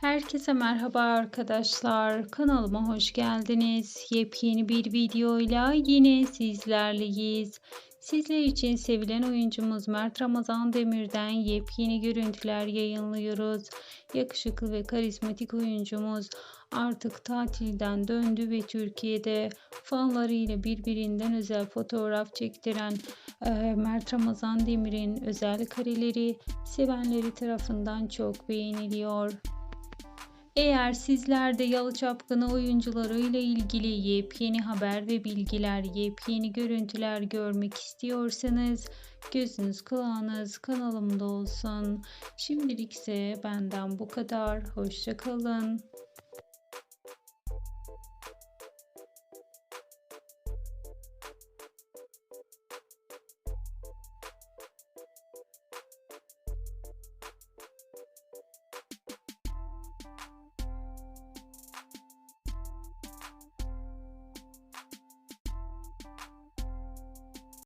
Herkese merhaba arkadaşlar. Kanalıma hoş geldiniz. Yepyeni bir videoyla yine sizlerleyiz. Sizler için sevilen oyuncumuz Mert Ramazan Demir'den yepyeni görüntüler yayınlıyoruz. Yakışıklı ve karizmatik oyuncumuz artık tatilden döndü ve Türkiye'de fanlarıyla birbirinden özel fotoğraf çektiren e, Mert Ramazan Demir'in özel kareleri sevenleri tarafından çok beğeniliyor. Eğer sizler de Yalı Çapkını oyuncuları ile ilgili yepyeni haber ve bilgiler, yepyeni görüntüler görmek istiyorsanız gözünüz kulağınız kanalımda olsun. Şimdilik ise benden bu kadar. Hoşçakalın.